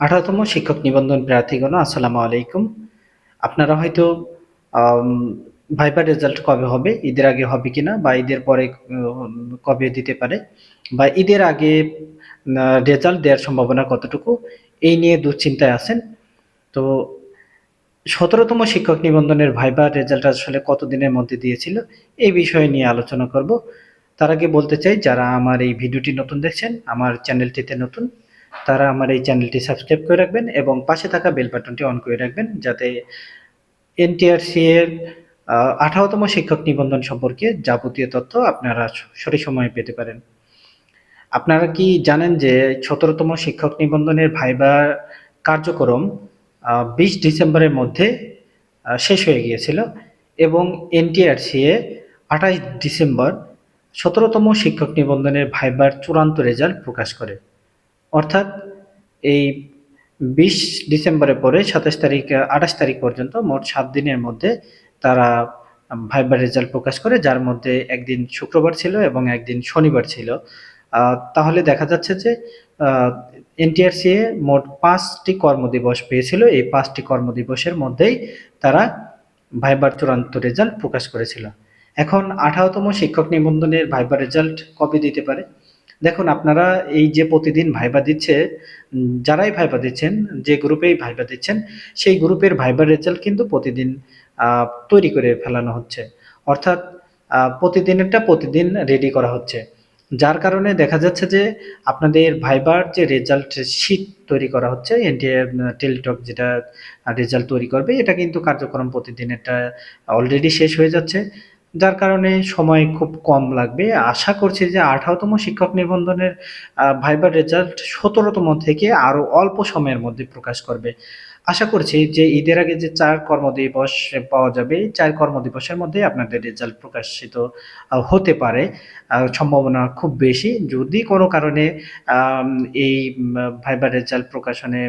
আঠারোতম শিক্ষক নিবন্ধন প্রার্থীগণ, আসসালামু আলাইকুম। আপনারা হয়তো ভাইবার রেজাল্ট কবে হবে, ঈদের আগে হবে কিনা, বা ঈদের পরে কবে দিতে পারে, বা ঈদের আগে রেজাল্ট দেওয়ার সম্ভাবনা কতটুকু, এই নিয়ে দুশ্চিন্তায় আছেন। তো, সতেরোতম শিক্ষক নিবন্ধনের ভাইবার রেজাল্ট আসলে কতদিনের মধ্যে দিয়েছিল, এই বিষয়ে নিয়ে আলোচনা করব। তার আগে বলতে চাই, যারা আমার এই ভিডিওটি নতুন দেখছেন, আমার চ্যানেলটিতে নতুন তারা আমার এই চ্যানেলটি সাবস্ক্রাইব করে রাখবেন এবং পাশে থাকা বেল বাটনটি অন করে রাখবেন যাতে এনটিআরসি এর আঠারোতম শিক্ষক নিবন্ধন সম্পর্কে যাবতীয় তথ্য আপনারা সঠিক সময়ে পেতে পারেন। আপনারা কি জানেন যে সতেরোতম শিক্ষক নিবন্ধনের ভাইবা কার্যক্রম বিশ ডিসেম্বরের মধ্যে শেষ হয়ে গিয়েছিল এবং এনটিআরসি এ আঠাশ ডিসেম্বর সতেরোতম শিক্ষক নিবন্ধনের ভাইবার চূড়ান্ত রেজাল্ট প্রকাশ করে। অর্থাৎ এই বিশ ডিসেম্বরের পরে সাতাশ তারিখ, আঠাশ তারিখ পর্যন্ত মোট সাত দিনের মধ্যে তারা ভাইবার রেজাল্ট প্রকাশ করে, যার মধ্যে একদিন শুক্রবার ছিল এবং একদিন শনিবার ছিল। তাহলে দেখা যাচ্ছে যে এনটিআরসি মোট পাঁচটি কর্মদিবস পেয়েছিল। এই পাঁচটি কর্মদিবসের মধ্যেই তারা ভাইবার চূড়ান্ত রেজাল্ট প্রকাশ করেছিল। এখন আঠারোতম শিক্ষক নিবন্ধনের ভাইবার রেজাল্ট কবে দিতে পারে? দেখুন, আপনারা এই যে প্রতিদিন ভাইবা দিচ্ছে, যারাই ভাইবা দিচ্ছেন, যে গ্রুপেই ভাইবা দিচ্ছেন, সেই গ্রুপের ভাইবার রেজাল্ট কিন্তু প্রতিদিন তৈরি করে ফেলানো হচ্ছে। অর্থাৎ প্রতিদিনেরটা প্রতিদিন রেডি করা হচ্ছে। যার কারণে দেখা যাচ্ছে যে, আপনাদের ভাইবার যে রেজাল্ট শিট তৈরি করা হচ্ছে এনটিআর টেলিটক যেটা রেজাল্ট তৈরি করবে, এটা কিন্তু কার্যক্রম প্রতিদিনেরটা অলরেডি শেষ হয়ে যাচ্ছে। যার কারণে সময় খুব কম লাগবে। আশা করছি যে আঠারোতম শিক্ষক নিবন্ধনের ভাইবার রেজাল্ট সতেরোতম থেকে আরও অল্প সময়ের মধ্যে প্রকাশ করবে। আশা করছি যে ঈদের আগে যে চার কর্মদিবস পাওয়া যাবে চার কর্মদিবসের মধ্যে আপনাদের রেজাল্ট প্রকাশিত হতে পারে। সম্ভাবনা খুব বেশি। যদি কোনো কারণে এই ভাইবার রেজাল্ট প্রকাশনে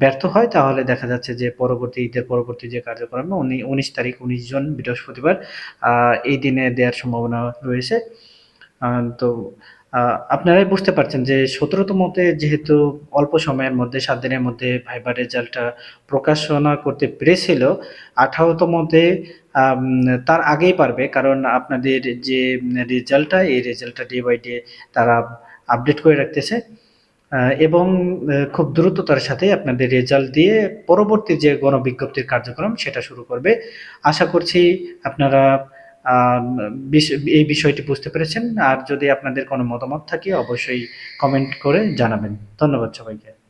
ব্যর্থ হয়, তাহলে দেখা যাচ্ছে যে পরবর্তী ঈদের পরবর্তী যে কার্যক্রম, উনি, উনিশ তারিখ, উনিশ জন বৃহস্পতিবার এই দিনে দেওয়ার সম্ভাবনা রয়েছে। তো আপনারাই বুঝতে পারছেন যে সতেরোতমতে যেহেতু অল্প সময়ের মধ্যে, সাত দিনের মধ্যে ভাইবার রেজাল্টটা প্রকাশনা করতে পেরেছিল আঠারোতমতে তার আগেই পারবে। কারণ আপনাদের যে রেজাল্টটা এই রেজাল্টটা ডে বাই ডে তারা আপডেট করে রাখতেছে। এবং খুব দ্রুততার সাথে আপনাদের রেজাল্ট দিয়ে পরবর্তী যে গণবিজ্ঞপ্তির কার্যক্রম, সেটা শুরু করবে। আশা করছি আপনারা এই বিষয়টি বুঝতে পেরেছেন। আর যদি আপনাদের কোনো মতামত থাকে, অবশ্যই কমেন্ট করে জানাবেন। ধন্যবাদ সবাইকে।